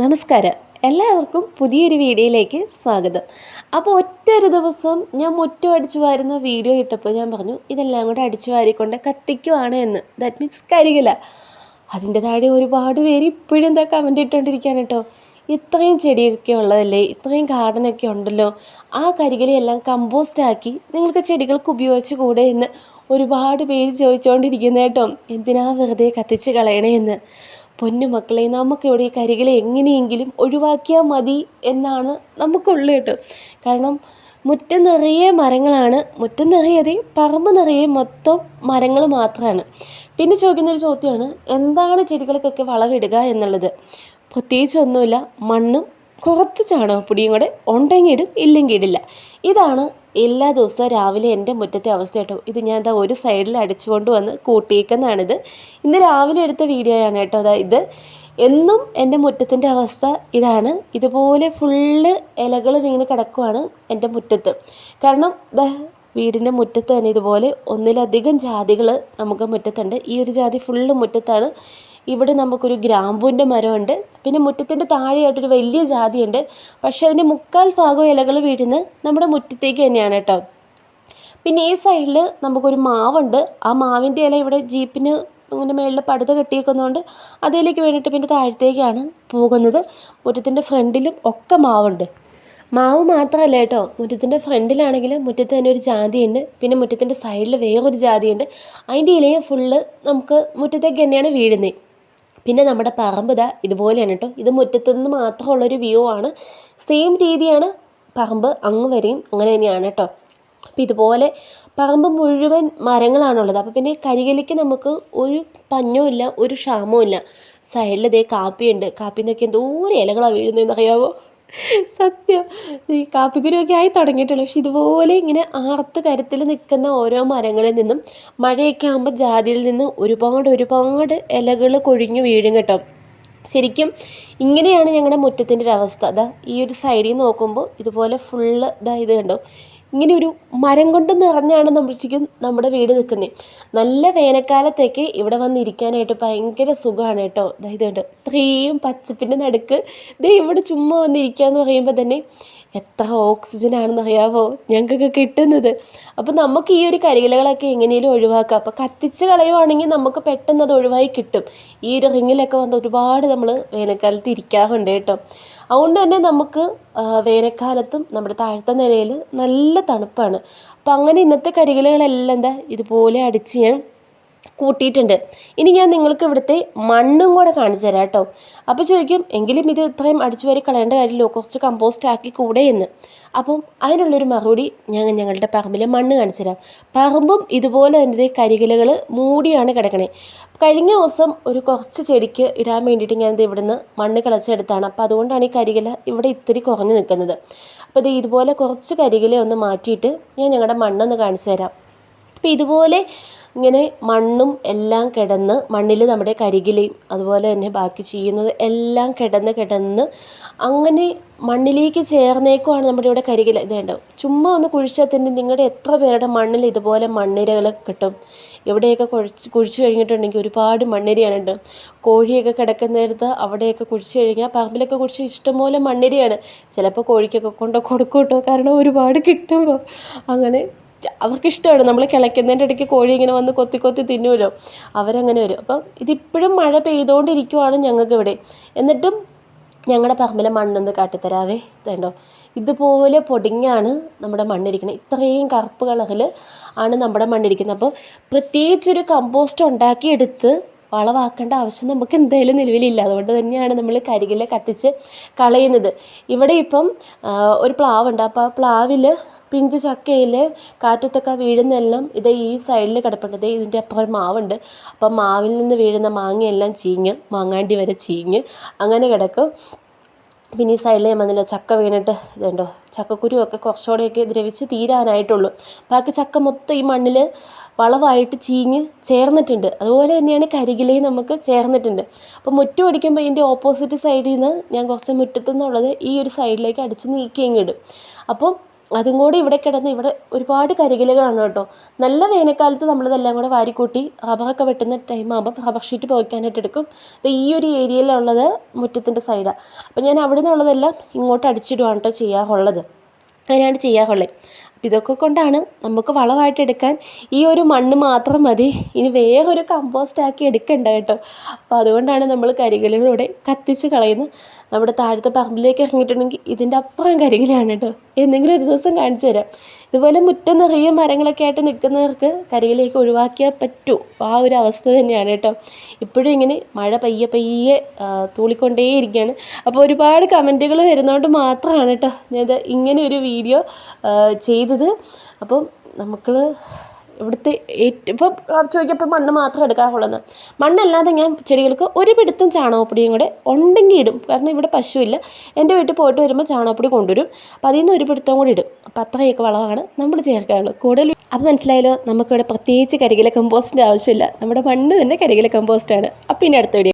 നമസ്കാരം. എല്ലാവർക്കും പുതിയൊരു വീഡിയോയിലേക്ക് സ്വാഗതം. അപ്പോൾ ഒറ്റ ഒരു ദിവസം ഞാൻ മുറ്റം അടിച്ചു വാരുന്ന വീഡിയോ ഇട്ടപ്പോൾ ഞാൻ പറഞ്ഞു ഇതെല്ലാം കൂടെ അടിച്ചു വാരിക്കൊണ്ട് കത്തിക്കുവാണ് എന്ന്. ദാറ്റ് മീൻസ് കരികില. അതിന്റെ താഴെ ഒരുപാട് പേര് ഇപ്പോഴും എന്താ കമന്റ് ഇട്ടുകൊണ്ടിരിക്കുകയാണ് കേട്ടോ. ഇത്രയും ചെടിയൊക്കെ ഉള്ളതല്ലേ? ഇത്രയും ഗാർഡനൊക്കെ ഉണ്ടല്ലോ. ആ കരികിലയെല്ലാം കമ്പോസ്റ്റ് ആക്കി നിങ്ങൾക്ക് ചെടികൾക്ക് ഉപയോഗിച്ച് കൂടെ എന്ന് ഒരുപാട് പേര് ചോദിച്ചുകൊണ്ടിരിക്കുന്നത് കേട്ടോ. എന്തിനാ വെറുതെ കത്തിച്ച് കളയണേ എന്ന്. പൊന്നു മക്കളെ നമുക്കിവിടെ ഈ കരികളെ എങ്ങനെയെങ്കിലും ഒഴിവാക്കിയാൽ മതി എന്നാണ് നമുക്കുള്ളത് കേട്ടോ. കാരണം മുറ്റം നിറയെ മരങ്ങളാണ്. മുറ്റം നിറയെ പറമ്പ് നിറയെ മൊത്തം മരങ്ങൾ മാത്രമാണ് പിന്നെ ചോദിക്കുന്നൊരു ചോദ്യമാണ് എന്താണ് ചെടികൾക്കൊക്കെ വളമിടുക എന്നുള്ളത്? പ്രത്യേകിച്ചൊന്നുമില്ല മണ്ണും കുറച്ച് ചാണകപ്പൊടിയും കൂടെ ഉണ്ടെങ്കിൽ ഇടും ഇല്ലെങ്കിൽ ഇടില്ല. ഇതാണ് എല്ലാ ദിവസവും രാവിലെ എന്റെ മുറ്റത്തെ അവസ്ഥ കേട്ടോ. ഇത് ഞാൻ എന്താ ഒരു സൈഡിൽ അടിച്ചുകൊണ്ട് വന്ന് കൂട്ടിയേക്കുന്നതാണിത്. ഇന്ന് രാവിലെ എടുത്ത വീഡിയോ ആണ് കേട്ടോ അതാ ഇത്. എന്നും എന്റെ മുറ്റത്തിന്റെ അവസ്ഥ ഇതാണ്. ഇതുപോലെ ഫുള്ള് ഇലകൾ വീണ് കിടക്കുവാണ് എന്റെ മുറ്റത്ത്. കാരണം വീടിന്റെ മുറ്റത്ത് തന്നെ ഇതുപോലെ ഒന്നിലധികം ജാതികൾ നമുക്ക് മുറ്റത്തുണ്ട്. ഈ ഒരു ജാതി ഫുള്ള് മുറ്റത്താണ് ഇവിടെ നമുക്കൊരു ഗ്രാമ്പൂവിന്റെ മരമുണ്ട്. പിന്നെ മുറ്റത്തിന്റെ താഴെയായിട്ടൊരു വലിയ ജാതിയുണ്ട്. പക്ഷേ അതിന്റെ മുക്കാൽ ഭാഗം ഇലകൾ വീഴുന്നത് നമ്മുടെ മുറ്റത്തേക്ക് തന്നെയാണ് കേട്ടോ. പിന്നെ ഈ സൈഡിൽ നമുക്കൊരു മാവുണ്ട്. ആ മാവിന്റെ ഇല ഇവിടെ ജീപ്പിന് ഇങ്ങനെ മേളിൽ പടുത കെട്ടിയേക്കുന്നതുകൊണ്ട് അതിലേക്ക് വേണ്ടിയിട്ട് പിന്നെ താഴത്തേക്കാണ് പോകുന്നത്. മുറ്റത്തിന്റെ ഫ്രണ്ടിലും ഒക്കെ മാവുണ്ട്. മാവ് മാത്രമല്ല കേട്ടോ മുറ്റത്തിന്റെ ഫ്രണ്ടിലാണെങ്കിൽ മുറ്റത്ത് തന്നെ ഒരു ജാതിയുണ്ട്. പിന്നെ മുറ്റത്തിന്റെ സൈഡിൽ വേറൊരു ജാതിയുണ്ട്. അതിന്റെ ഇലയും ഫുള്ള് നമുക്ക് മുറ്റത്തേക്ക് തന്നെയാണ് വീഴുന്നത്. പിന്നെ നമ്മുടെ പറമ്പ് ഇതാ ഇതുപോലെയാണ് കേട്ടോ ഇത് മുറ്റത്തുനിന്ന് മാത്രമുള്ളൊരു വ്യൂ ആണ്. സെയിം രീതിയാണ് പറമ്പ് അങ്ങ് വരെയും അങ്ങനെ തന്നെയാണ് കേട്ടോ അപ്പോൾ ഇതുപോലെ പറമ്പ് മുഴുവൻ മരങ്ങളാണുള്ളത്. അപ്പോൾ പിന്നെ കരികലിക്ക് നമുക്ക് ഒരു പഞ്ഞവും ഇല്ല ഒരു ക്ഷാമവും ഇല്ല. സൈഡിൽ ഇതേ കാപ്പിയുണ്ട്. കാപ്പിന്നൊക്കെ എന്തോരം ഇലകളാണ് വീഴുന്നതെന്ന് അറിയാമോ സത്യം. ഈ കാപ്പിക്കുരുവൊക്കെ ആയി തുടങ്ങിയിട്ടുള്ളൂ. പക്ഷെ ഇതുപോലെ ഇങ്ങനെ ആർത്ത് കരുത്തിൽ നിൽക്കുന്ന ഓരോ മരങ്ങളിൽ നിന്നും മഴയൊക്കെ ആകുമ്പോൾ ജാതിയിൽ നിന്ന് ഒരുപാട് ഒരുപാട് ഇലകൾ കൊഴിഞ്ഞു വീഴും കേട്ടോ. ശരിക്കും ഇങ്ങനെയാണ് ഞങ്ങളുടെ മുറ്റത്തിന്റെ ഒരു അവസ്ഥ. അതാ ഈ ഒരു സൈഡിൽ നോക്കുമ്പോൾ ഇതുപോലെ ഫുള്ള് ഇതാ ഇത് കണ്ടോ? ഇങ്ങനെ ഒരു മരം കൊണ്ട് നിറഞ്ഞാണ് നമ്മൾ ശരിക്കും നമ്മുടെ വീട് നിൽക്കുന്നത് നല്ല വേനൽക്കാലത്തേക്ക് ഇവിടെ വന്നിരിക്കാനായിട്ട് ഭയങ്കര സുഖമാണ് കേട്ടോ. ഇതായത് ഉണ്ട് ഇത്രയും പച്ചപ്പിന്റെ നടുക്ക് ഇതേ ഇവിടെ ചുമ്മാ വന്നിരിക്കുക എന്ന് പറയുമ്പോൾ തന്നെ എത്ര ഓക്സിജൻ ആണെന്ന് അറിയാവോ ഞങ്ങൾക്കൊക്കെ കിട്ടുന്നത്. അപ്പോൾ നമുക്ക് ഈ ഒരു കരികിലകളൊക്കെ എങ്ങനെയും ഒഴിവാക്കാം. അപ്പോൾ കത്തിച്ച് കളയുവാണെങ്കിൽ നമുക്ക് പെട്ടെന്ന് അത് ഒഴിവായി കിട്ടും. ഈ ഒരു റിങ്ങിലൊക്കെ വന്ന് ഒരുപാട് നമ്മൾ വേനൽക്കാലത്ത് ഇരിക്കാറുണ്ട് കേട്ടോ. അതുകൊണ്ട് തന്നെ നമുക്ക് വേനൽക്കാലത്തും നമ്മുടെ താഴത്തെ നിലയിൽ നല്ല തണുപ്പാണ്. അപ്പം അങ്ങനെ ഇന്നത്തെ കരികിലകളെല്ലാം എന്താ ഇതുപോലെ അടിച്ച് ഞാൻ കൂട്ടിയിട്ടുണ്ട്. ഇനി ഞാൻ നിങ്ങൾക്ക് ഇവിടുത്തെ മണ്ണും കൂടെ കാണിച്ചു തരാം കേട്ടോ. അപ്പോൾ ചോദിക്കും എങ്കിലും ഇത് ഇത്രയും അടിച്ചു വരി കളയേണ്ട കാര്യമില്ലോ കുറച്ച് കമ്പോസ്റ്റ് ആക്കി കൂടെ എന്ന്. അപ്പം അതിനുള്ളൊരു മറുപടി ഞാൻ ഞങ്ങളുടെ പറമ്പിലെ മണ്ണ് കാണിച്ചു തരാം. പറമ്പും ഇതുപോലെ തന്നെ കരികിലകൾ മൂടിയാണ് കിടക്കണേ. കഴിഞ്ഞ ദിവസം ഒരു കുറച്ച് ചെടിക്ക് ഇടാൻ വേണ്ടിയിട്ട് ഞാനിത് ഇവിടുന്ന് മണ്ണ് കിളച്ചെടുത്താണ്. അപ്പോൾ അതുകൊണ്ടാണ് ഈ കരികില ഇവിടെ ഇത്തിരി കുറഞ്ഞു നിൽക്കുന്നത്. അപ്പോൾ ഇത് ഇതുപോലെ കുറച്ച് കരികില ഒന്ന് മാറ്റിയിട്ട് ഞാൻ ഞങ്ങളുടെ മണ്ണൊന്ന് കാണിച്ചു തരാം. അപ്പോൾ ഇതുപോലെ ഇങ്ങനെ മണ്ണും എല്ലാം കിടന്ന് മണ്ണിൽ നമ്മുടെ കരികിലയും അതുപോലെ തന്നെ ബാക്കി ചെയ്യുന്നത് എല്ലാം കിടന്ന് കിടന്ന് അങ്ങനെ മണ്ണിലേക്ക് ചേർന്നേക്കുവാണ് നമ്മുടെ ഇവിടെ കരികില ഇത് കണ്ടോ? ചുമ്മാ ഒന്ന് കുഴിച്ചാൽ തന്നെ നിങ്ങളുടെ എത്ര പേരുടെ മണ്ണിൽ ഇതുപോലെ മണ്ണിരകൾ കിട്ടും? എവിടെയൊക്കെ കുഴിച്ച് കുഴിച്ച് കഴിഞ്ഞിട്ടുണ്ടെങ്കിൽ ഒരുപാട് മണ്ണിരയാണുണ്ട്. കോഴിയൊക്കെ കിടക്കുന്നിടത്ത് അവിടെയൊക്കെ കുഴിച്ച് കഴിഞ്ഞാൽ പറമ്പിലൊക്കെ കുഴിച്ച് ഇഷ്ടംപോലെ മണ്ണിരയാണ്. ചിലപ്പോൾ കോഴിക്കൊക്കെ കൊണ്ട് കൊടുക്കും കേട്ടോ കാരണം ഒരുപാട് കിട്ടുമ്പോൾ അങ്ങനെ അവർക്കിഷ്ടമാണ്. നമ്മൾ കിളയ്ക്കുന്നതിന്റെ ഇടയ്ക്ക് കോഴി ഇങ്ങനെ വന്ന് കൊത്തി കൊത്തി തിന്നുമല്ലോ അവരങ്ങനെ വരും. അപ്പം ഇതിപ്പോഴും മഴ പെയ്തുകൊണ്ടിരിക്കുവാണ് ഞങ്ങൾക്ക് ഇവിടെ എന്നിട്ടും ഞങ്ങളുടെ പറമ്പിലെ മണ്ണൊന്ന് കാട്ടിത്തരാവേ. ഇതുണ്ടോ? ഇതുപോലെ പൊടിഞ്ഞാണ് നമ്മുടെ മണ്ണിരിക്കുന്നത് ഇത്രയും കറുപ്പ് കളറിൽ ആണ് നമ്മുടെ മണ്ണിരിക്കുന്നത്. അപ്പോൾ പ്രത്യേകിച്ചൊരു കമ്പോസ്റ്റ് ഉണ്ടാക്കിയെടുത്ത് വളമാക്കേണ്ട ആവശ്യം നമുക്ക് എന്തായാലും നിലവിലില്ല. അതുകൊണ്ട് തന്നെയാണ് നമ്മൾ കരികിൽ കത്തിച്ച് കളയുന്നത്. ഇവിടെ ഇപ്പം ഒരു പ്ലാവുണ്ട്. അപ്പോൾ ആ പ്ലാവിൽ പിഞ്ച് ചക്കയിൽ കാറ്റത്തൊക്കെ വീഴുന്നതെല്ലാം ഇത് ഈ സൈഡിൽ കിടപ്പുണ്ട്. ദേ ഇതിന്റെ അപ്പുറം മാവുണ്ട്. അപ്പം മാവിൽ നിന്ന് വീഴുന്ന മാങ്ങയെല്ലാം ചീഞ്ഞ് മാങ്ങാണ്ടി വരെ ചീഞ്ഞ് അങ്ങനെ കിടക്കും. പിന്നെ ഈ സൈഡിൽ ഞാൻ വന്നില്ല ചക്ക വീണിട്ട് ഇതുണ്ടോ ചക്കക്കുരുവൊക്കെ കുറച്ചുകൂടെയൊക്കെ ദ്രവിച്ച് തീരാനായിട്ടുള്ളൂ. ബാക്കി ചക്ക മൊത്തം ഈ മണ്ണിൽ വളവായിട്ട് ചീഞ്ഞ് ചേർന്നിട്ടുണ്ട്. അതുപോലെ തന്നെയാണ് കരികിലയും നമുക്ക് ചേർന്നിട്ടുണ്ട്. അപ്പോൾ മുറ്റം അടിക്കുമ്പോൾ ഇതിന്റെ ഓപ്പോസിറ്റ് സൈഡിൽ നിന്ന് ഞാൻ കുറച്ച് മുറ്റത്തുനിന്നുള്ളത് ഈ ഒരു സൈഡിലേക്ക് അടിച്ച് നീക്കിയെങ്കിടും അപ്പം അതും കൂടി ഇവിടെ കിടന്ന് ഇവിടെ ഒരുപാട് കരികിലകളാണ് കേട്ടോ. നല്ല വേനൽക്കാലത്ത് നമ്മളിതെല്ലാം കൂടെ വാരിക്കൂട്ടി റബ്ബറൊക്കെ വെട്ടുന്ന ടൈം ആകുമ്പോൾ റബ്ബർ ഷീറ്റ് പോയിക്കാനായിട്ട് എടുക്കും. അപ്പോൾ ഈ ഒരു ഏരിയയിലുള്ളത് മുറ്റത്തിന്റെ സൈഡാണ് അപ്പോൾ ഞാൻ അവിടെ നിന്നുള്ളതെല്ലാം ഇങ്ങോട്ട് അടിച്ചിടുകയാണ് കേട്ടോ ചെയ്യാറുള്ളത് അങ്ങനെയാണ് ചെയ്യാറുള്ളത് അപ്പം ഇതൊക്കെ കൊണ്ടാണ് നമുക്ക് വളമായിട്ട് എടുക്കാൻ ഈ ഒരു മണ്ണ് മാത്രം മതി. ഇനി വേറൊരു കമ്പോസ്റ്റ് ആക്കി എടുക്കണ്ട കേട്ടോ. അപ്പോൾ അതുകൊണ്ടാണ് നമ്മൾ കരികളിലൂടെ കത്തിച്ച് കളയുന്നത് നമ്മുടെ താഴത്തെ പറമ്പിലേക്ക് ഇറങ്ങിയിട്ടുണ്ടെങ്കിൽ ഇതിന്റെ അപ്പുറം കരികിലാണ് കേട്ടോ. എന്തെങ്കിലും ഒരു ദിവസം കാണിച്ചു തരാം. ഇതുപോലെ മുറ്റം നിറയെ മരങ്ങളൊക്കെ ആയിട്ട് നിൽക്കുന്നവർക്ക് കരികിലേക്ക് ഒഴിവാക്കിയാൽ പറ്റൂ. ആ ഒരു അവസ്ഥ തന്നെയാണ് കേട്ടോ. ഇപ്പോഴും ഇങ്ങനെ മഴ പയ്യെ പയ്യെ തൂളിക്കൊണ്ടേയിരിക്കുകയാണ്. അപ്പോൾ ഒരുപാട് കമന്റുകൾ വരുന്നതുകൊണ്ട് മാത്രമാണ് കേട്ടോ ഞാൻ ഇങ്ങനെ ഒരു വീഡിയോ ചെയ്തത്. അപ്പം നമുക്ക് ഇവിടുത്തെ ഇപ്പം ചോദിക്കപ്പോൾ മണ്ണ് മാത്രം എടുക്കാറുള്ളത് മണ്ണല്ലാതെ ഞാൻ ചെടികൾക്ക് ഒരു പിടുത്തം ചാണകപ്പൊടിയും കൂടെ ഉണ്ടെങ്കിൽ ഇടും. കാരണം ഇവിടെ പശുവില്ല. എന്റെ വീട്ടിൽ പോയിട്ട് വരുമ്പോൾ ചാണകപ്പൊടി കൊണ്ടുവരും. അപ്പോൾ അതിൽ നിന്ന് ഒരു പിടുത്തം കൂടി ഇടും. അപ്പോൾ അത്രയൊക്കെ വളമാണ് നമ്മൾ ചേർക്കാറുള്ളത് കൂടുതൽ അത് മനസ്സിലായല്ലോ നമുക്കിവിടെ പ്രത്യേകിച്ച് കരികില കമ്പോസ്റ്റിന്റെ ആവശ്യമില്ല. നമ്മുടെ മണ്ണ് തന്നെ കരികില കമ്പോസ്റ്റാണ് അപ്പം ഇനി അടുത്ത വീഡിയോ